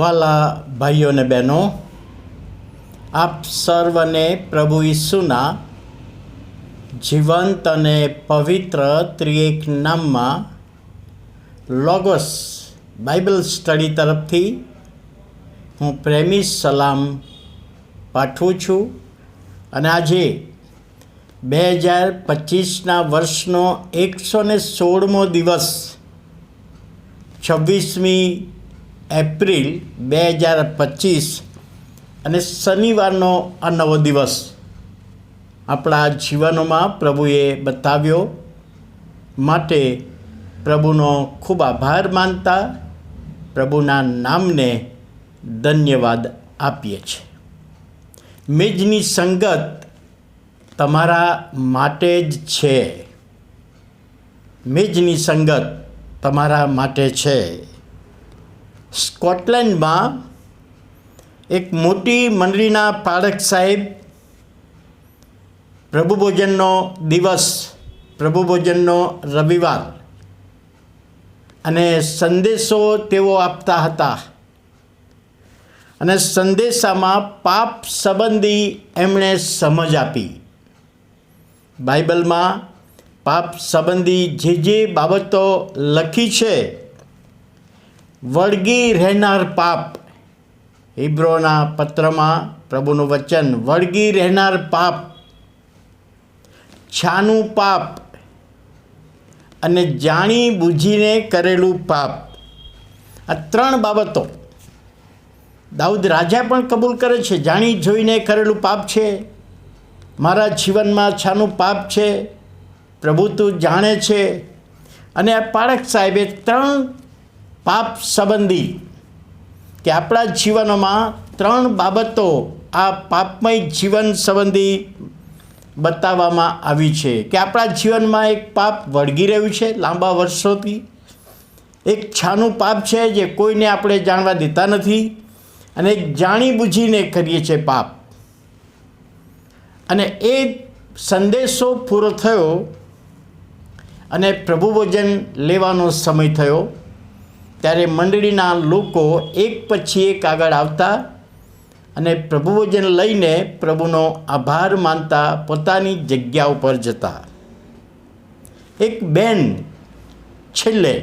વાલા ભાઈઓ અને બહેનો, આપ સર્વને પ્રભુ ઈસુના જીવંત અને પવિત્ર ત્રિએક નામમાં લોગોસ બાઇબલ સ્ટડી તરફથી હું પ્રેમી સલામ પાઠવું છું. અને આજે બે હજાર પચીસના વર્ષનો એકસો ને સોળમો દિવસ છવ્વીસમી એપ્રિલ બે હજાર પચીસ અને શનિવારનો આ નવો દિવસ આપણા જીવનોમાં પ્રભુએ બતાવ્યો. માટે પ્રભુનો ખૂબ આભાર માનતા પ્રભુના નામને ધન્યવાદ આપીએ છીએ. મેજની સંગત તમારા માટે જ છે. મેજની સંગત તમારા માટે છે. સ્કોટલેન્ડમાં એક મોટી મંડળીના પાળક સાહેબ પ્રભુ ભોજનનો દિવસ પ્રભુ ભોજનનો રવિવાર અને સંદેશો તેઓ આપતા હતા. અને સંદેશામાં પાપ સંબંધી એમણે સમજ આપી. બાઇબલમાં પાપ સંબંધી જે જે બાબતો લખી છે વળગી રહેનાર પાપ. હિબ્રોના પત્રમાં પ્રભુનું વચન, વળગી રહેનાર પાપ. છાનું પાપ. અને જાણી બૂજીને કરેલું પાપ. આ ત્રણ બાબતો. દાઉદ રાજા પણ કબૂલ કરે છે, જાણી જોઈને કરેલું પાપ છે. મારા જીવનમાં છાનું પાપ છે. પ્રભુ તું જાણે છે. અને આ પાળક સાહેબે ત્રણ પાપ સંબંધી કે આપણા જીવનમાં ત્રણ બાબતો આ પાપમય જીવન સંબંધી બતાવવામાં આવી છે કે આપણા જીવનમાં એક પાપ વળગી રહ્યું છે લાંબા વર્ષોથી. એક છાનું પાપ છે જે કોઈને આપણે જાણવા દેતા નથી અને જાણી બૂજીને કરીએ છીએ પાપ. અને એ સંદેશો પૂરો થયો અને પ્રભુ ભોજન લેવાનો સમય થયો. ત્યારે મંડળીના લોકો એક પછી એક આગળ આવતા અને પ્રભુ ભોજન લઈને પ્રભુનો આભાર માનતા પોતાની જગ્યા ઉપર જતા. એક બેન છેલ્લે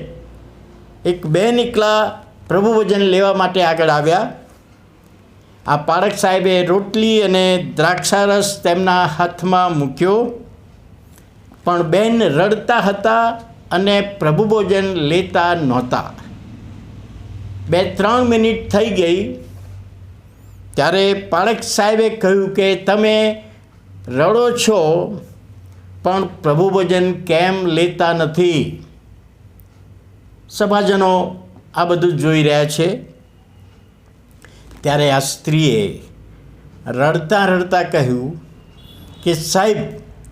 એક બેન એકલા પ્રભુ ભોજન લેવા માટે આગળ આવ્યા. આ પારક સાહેબે રોટલી અને દ્રાક્ષારસ તેમના હાથમાં મૂક્યો. પણ બેન રડતા હતા અને પ્રભુ ભોજન લેતા નહોતા. બે, ત્રણ મિનિટ થઈ ગઈ, ત્યારે પાળક સાહેબે કહ્યું કે તમે રડો છો, પણ પ્રભુ ભોજન કેમ લેતા નથી? સભાજનો આ બધું જોઈ રહ્યા છે. ત્યારે આ સ્ત્રીએ રડતા રડતા કહ્યું કે, સાહેબ,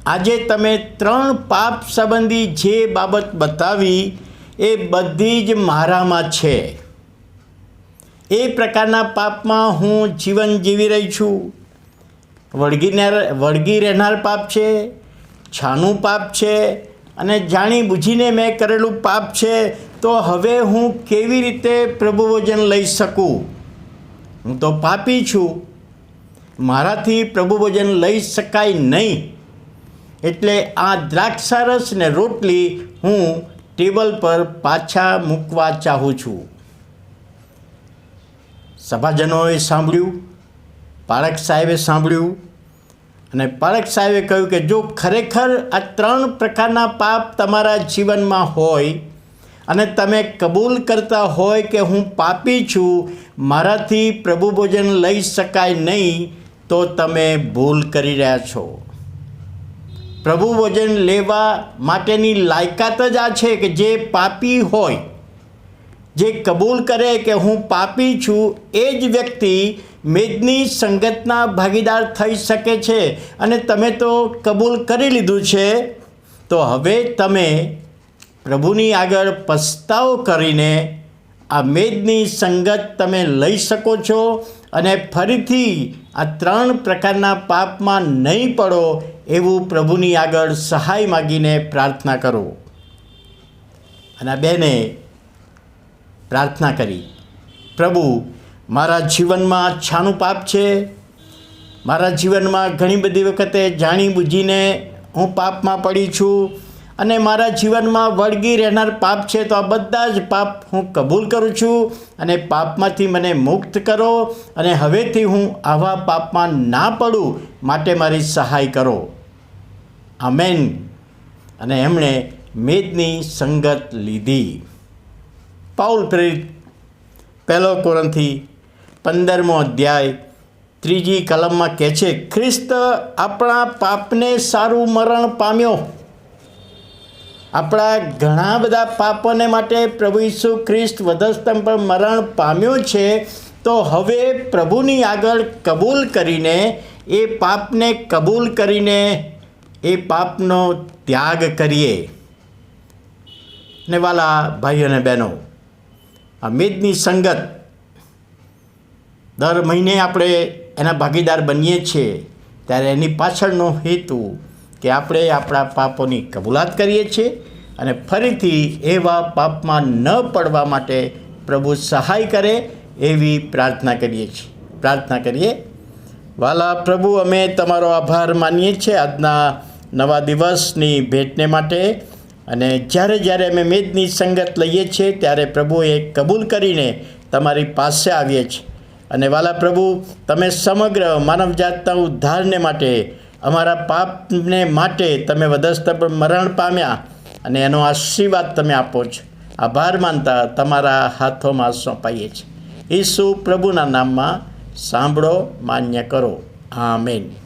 આજે તમે ત્રણ પાપ સંબંધી જે બાબત બતાવી, એ બધી જ મારામાં છે. એ પ્રકારના પાપમાં હું જીવન જીવી રહી છું. વળગીને વળગી રહેનાર પાપ છે, છાનું પાપ છે, અને જાણી બૂજીને મેં કરેલું પાપ છે, તો હવે હું કેવી રીતે પ્રભુ વજન લઈ શકું? હું તો પાપી છું. મારાથી પ્રભુ વજન લઈ શકાય નહીં. એટલે આ દ્રાક્ષારસ ને રોટલી હું ટેબલ પર પાછા મૂકવા ચાહું છું. સભાજનોએ સાંભળ્યું પાળક સાહેબે સાંભળ્યું અને પાળક સાહેબે કહ્યું કે જો ખરેખર આ ત્રણ પ્રકારના પાપ તમારા જીવનમાં હોય અને તમે કબૂલ કરતા હોય કે હું પાપી છું, મારાથી પ્રભુ ભોજન લઈ શકાય નહીં, તો તમે ભૂલ કરી રહ્યા છો. પ્રભુ ભોજન લેવા માટેની લાયકાત જ આ છે કે જે પાપી હોય જે કબૂલ કરે કે હું પાપી છું, એ જ વ્યક્તિ મેદની સંગતના ભાગીદાર થઈ શકે છે. અને તમે તો કબૂલ કરી લીધું છે. તો હવે તમે પ્રભુની આગળ પસ્તાવો કરીને આ મેદની સંગત તમે લઈ શકો છો અને ફરીથી આ ત્રણ પ્રકારના પાપમાં નહીં પડો એવું પ્રભુની આગળ સહાય માગીને પ્રાર્થના કરો. અને બેને પ્રાર્થના કરી. પ્રભુ, મારા જીવનમાં છાનું પાપ છે. મારા જીવનમાં ઘણી બધી વખતે જાણી બૂજીને હું પાપમાં પડી છું અને મારા જીવનમાં વળગી રહેનાર પાપ છે તો આ બધા જ પાપ હું કબૂલ કરું છું અને પાપમાંથી મને મુક્ત કરો અને હવેથી હું આવા પાપમાં ના પડું માટે મારી સહાય કરો. આમેન. અને એમણે મેદની સંગત લીધી. પાઉલ પ્રેરિત પહેલો કોરંથી પંદરમો અધ્યાય, ત્રીજી કલમમાં કહે છે, ખ્રિસ્ત આપણા પાપને સારું મરણ પામ્યો. આપણા ઘણા બધા પાપોને માટે પ્રભુ ઈસુ ખ્રિસ્ત વધસ્તંભ પર મરણ પામ્યો છે, તો હવે પ્રભુની આગળ કબૂલ કરીને, એ પાપને કબૂલ કરીને, એ પાપનો ત્યાગ કરીએ. ને વાલા ભાઈઓ અને બહેનો આ મેદની સંગત. દર મહિને આપણે એના ભાગીદાર બનીએ છીએ, ત્યારે એની પાછળનો હેતુ કે આપણે આપણા પાપોની કબૂલાત કરીએ છીએ અને ફરીથી એવા પાપમાં ન પડવા માટે પ્રભુ સહાય કરે એવી પ્રાર્થના કરીએ છીએ. પ્રાર્થના કરીએ, વાલા પ્રભુ, અમે તમારો આભાર માનીએ છીએ આજના નવા દિવસની ભેટને માટે. અને જ્યારે જ્યારે અમે મેદની સંગત લઈએ છીએ, ત્યારે પ્રભુએ કબૂલ કરીને તમારી પાસે આવીએ છીએ. અને વાલા પ્રભુ, તમે સમગ્ર માનવજાતના ઉદ્ધારને માટે, અમારા પાપને માટે તમે વધસ્ત મરણ પામ્યા અને એનો આશીર્વાદ તમે આપો છો. આભાર માનતા તમારા હાથોમાં સોંપાઈએ છીએ. ઈસુ પ્રભુના નામમાં સાંભળો, માન્ય કરો. આમેન.